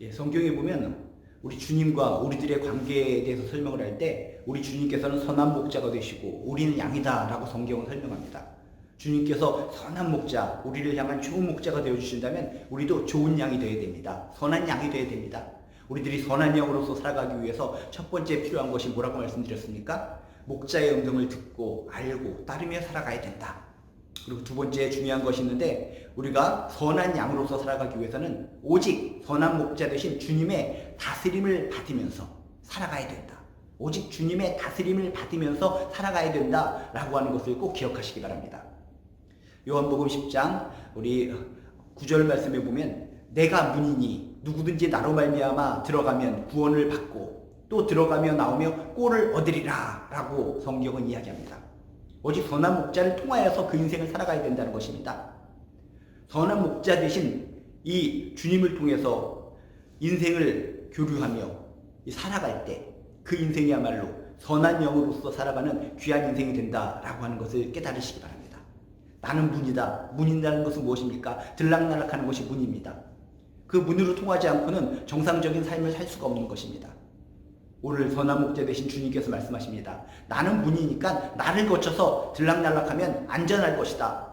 예, 성경에 보면 우리 주님과 우리들의 관계에 대해서 설명을 할 때 우리 주님께서는 선한 목자가 되시고 우리는 양이다라고 성경은 설명합니다. 주님께서 선한 목자, 우리를 향한 좋은 목자가 되어 주신다면 우리도 좋은 양이 되어야 됩니다. 선한 양이 되어야 됩니다. 우리들이 선한 영으로서 살아가기 위해서 첫 번째 필요한 것이 뭐라고 말씀드렸습니까? 목자의 음성을 듣고 알고 따르며 살아가야 된다. 그리고 두 번째 중요한 것이 있는데 우리가 선한 양으로서 살아가기 위해서는 오직 선한 목자 되신 주님의 다스림을 받으면서 살아가야 된다. 오직 주님의 다스림을 받으면서 살아가야 된다라고 하는 것을 꼭 기억하시기 바랍니다. 요한복음 10장 우리 9절 말씀에 보면 내가 문이니 누구든지 나로 말미암아 들어가면 구원을 받고 또 들어가며 나오며 꼴을 얻으리라 라고 성경은 이야기합니다. 오직 선한 목자를 통하여서 그 인생을 살아가야 된다는 것입니다. 선한 목자 대신 이 주님을 통해서 인생을 교류하며 이 살아갈 때 그 인생이야말로 선한 영으로서 살아가는 귀한 인생이 된다라고 하는 것을 깨달으시기 바랍니다. 나는 문이다. 문이라는 것은 무엇입니까? 들락날락하는 것이 문입니다. 그 문으로 통하지 않고는 정상적인 삶을 살 수가 없는 것입니다. 오늘 선한 목자 되신 주님께서 말씀하십니다. 나는 문이니까 나를 거쳐서 들락날락하면 안전할 것이다.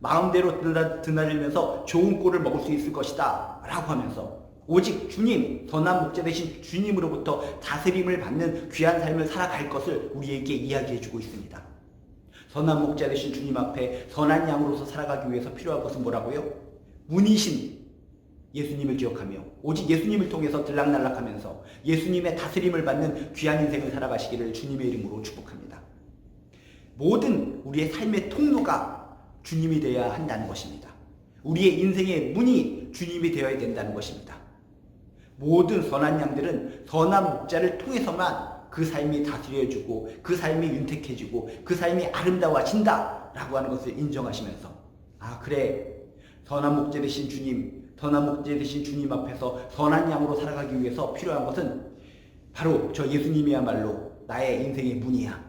마음대로 드나- 드나들면서 좋은 꼴을 먹을 수 있을 것이다. 라고 하면서 오직 주님, 선한 목자 되신 주님으로부터 다스림을 받는 귀한 삶을 살아갈 것을 우리에게 이야기해 주고 있습니다. 선한 목자 되신 주님 앞에 선한 양으로서 살아가기 위해서 필요한 것은 뭐라고요? 문이신 예수님을 기억하며 오직 예수님을 통해서 들락날락하면서 예수님의 다스림을 받는 귀한 인생을 살아가시기를 주님의 이름으로 축복합니다. 모든 우리의 삶의 통로가 주님이 되어야 한다는 것입니다. 우리의 인생의 문이 주님이 되어야 된다는 것입니다. 모든 선한 양들은 선한 목자를 통해서만 그 삶이 다스려지고 그 삶이 윤택해지고 그 삶이 아름다워진다라고 하는 것을 인정하시면서 아 그래 선한 목자 되신 주님 선한 목자 되신 주님 앞에서 선한 양으로 살아가기 위해서 필요한 것은 바로 저 예수님이야말로 나의 인생의 문이야.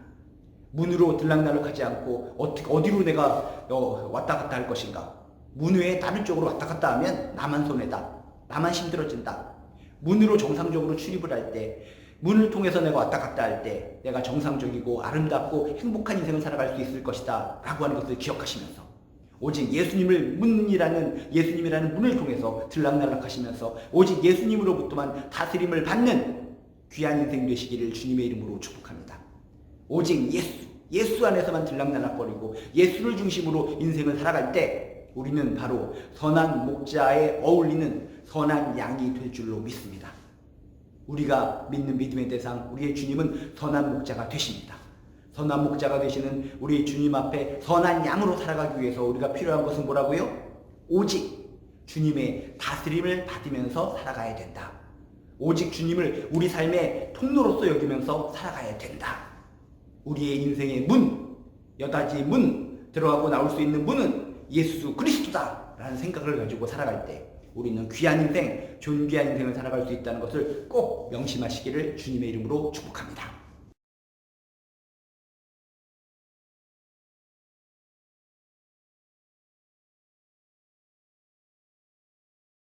문으로 들락날락하지 않고 어떻게 어디로 내가 어, 왔다 갔다 할 것인가? 문 외에 다른 쪽으로 왔다 갔다 하면 나만 손해다. 나만 힘들어진다. 문으로 정상적으로 출입을 할 때, 문을 통해서 내가 왔다 갔다 할 때, 내가 정상적이고 아름답고 행복한 인생을 살아갈 수 있을 것이다. 라고 하는 것을 기억하시면서, 오직 예수님을 문이라는, 예수님이라는 문을 통해서 들락날락하시면서, 오직 예수님으로부터만 다스림을 받는 귀한 인생 되시기를 주님의 이름으로 축복합니다. 오직 예수, 예수 안에서만 들락날락거리고 예수를 중심으로 인생을 살아갈 때 우리는 바로 선한 목자에 어울리는 선한 양이 될 줄로 믿습니다. 우리가 믿는 믿음의 대상, 우리의 주님은 선한 목자가 되십니다. 선한 목자가 되시는 우리 주님 앞에 선한 양으로 살아가기 위해서 우리가 필요한 것은 뭐라고요? 오직 주님의 다스림을 받으면서 살아가야 된다. 오직 주님을 우리 삶의 통로로서 여기면서 살아가야 된다. 우리의 인생의 문, 여닫이 문, 들어가고 나올 수 있는 문은 예수 그리스도다. 라는 생각을 가지고 살아갈 때 우리는 귀한 인생, 존귀한 인생을 살아갈 수 있다는 것을 꼭 명심하시기를 주님의 이름으로 축복합니다.